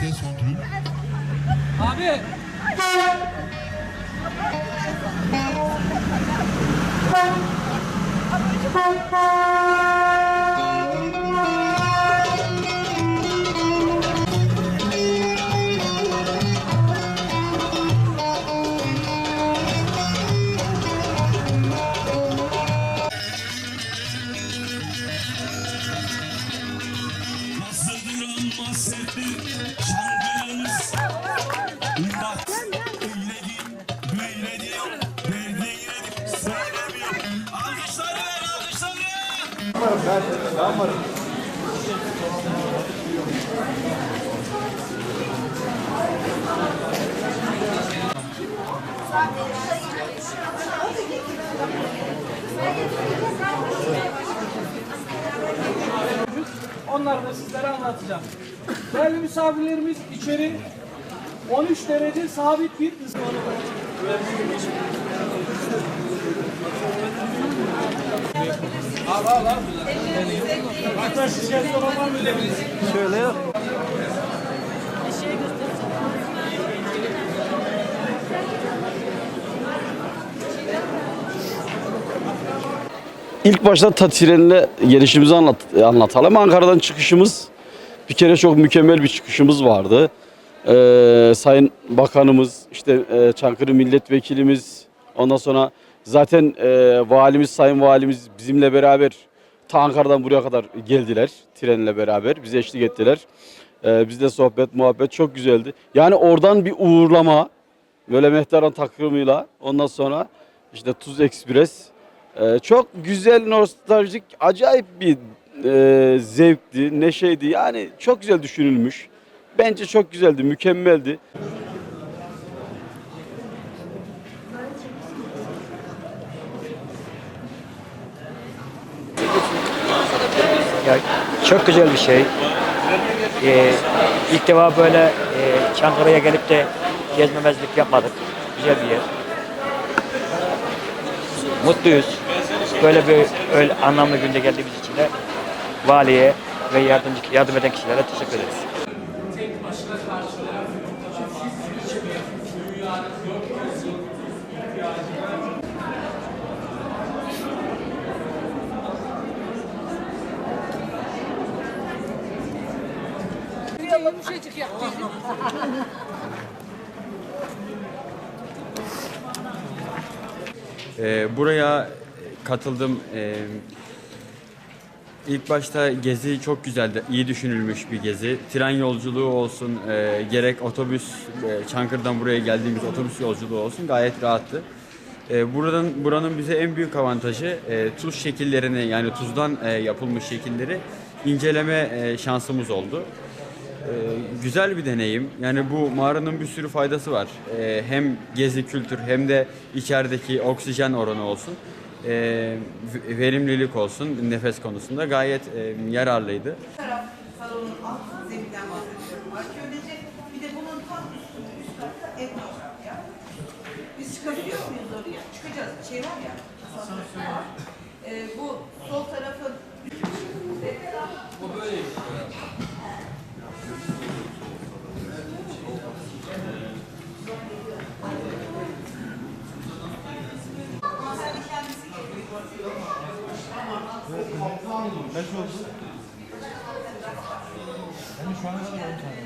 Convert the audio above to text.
ses kontrol. Abi. Nasıldır mahsetli şarkınız alkışları Onları da sizlere anlatacağım. Değerli misafirlerimiz içeri 13 derece sabit bir ısı Şöyle yap. İlk başta ta trenle gelişimizi anlat, anlatalım. Ankara'dan çıkışımız bir kere çok mükemmel bir çıkışımız vardı. Ee, Sayın Bakanımız, işte e, Çankırı Milletvekilimiz, ondan sonra zaten e, valimiz, Sayın Valimiz bizimle beraber ta Ankara'dan buraya kadar geldiler trenle beraber. Bize eşlik ettiler. Ee, bizde sohbet, muhabbet çok güzeldi. Yani oradan bir uğurlama, böyle Mehtaran takımıyla ondan sonra işte Tuz Ekspres ee, çok güzel, nostaljik, acayip bir e, zevkti, neşeydi. Yani çok güzel düşünülmüş. Bence çok güzeldi, mükemmeldi. Ya çok güzel bir şey. Ee, ilk defa böyle e, Çankırı'ya gelip de gezmemezlik yapmadık. Güzel bir yer. Mutluyuz. Böyle bir öyle anlamlı günde geldiğimiz için de valiye ve yardımcı, yardım eden kişilere teşekkür ederiz. Ee, buraya katıldım. Ee, ilk başta gezi çok güzeldi. iyi düşünülmüş bir gezi. Tren yolculuğu olsun, e, gerek otobüs, e, Çankırı'dan buraya geldiğimiz otobüs yolculuğu olsun gayet rahattı. E, buradan buranın bize en büyük avantajı e, tuz şekillerini yani tuzdan e, yapılmış şekilleri inceleme e, şansımız oldu. Ee, güzel bir deneyim. Yani bu mağaranın bir sürü faydası var. Ee, hem gezi kültür hem de içerideki oksijen oranı olsun. V- verimlilik olsun nefes konusunda gayet e, yararlıydı. taraf salonun alt zeminden bahsediyorum. Arkeoloji bir de bunun tam üstünde üst katta etnografya. Biz çıkabiliyor muyuz oraya? Çıkacağız. Şey var ya. asansör var. Ee, bu sol tarafın Ben şu ana kadar 10 tane.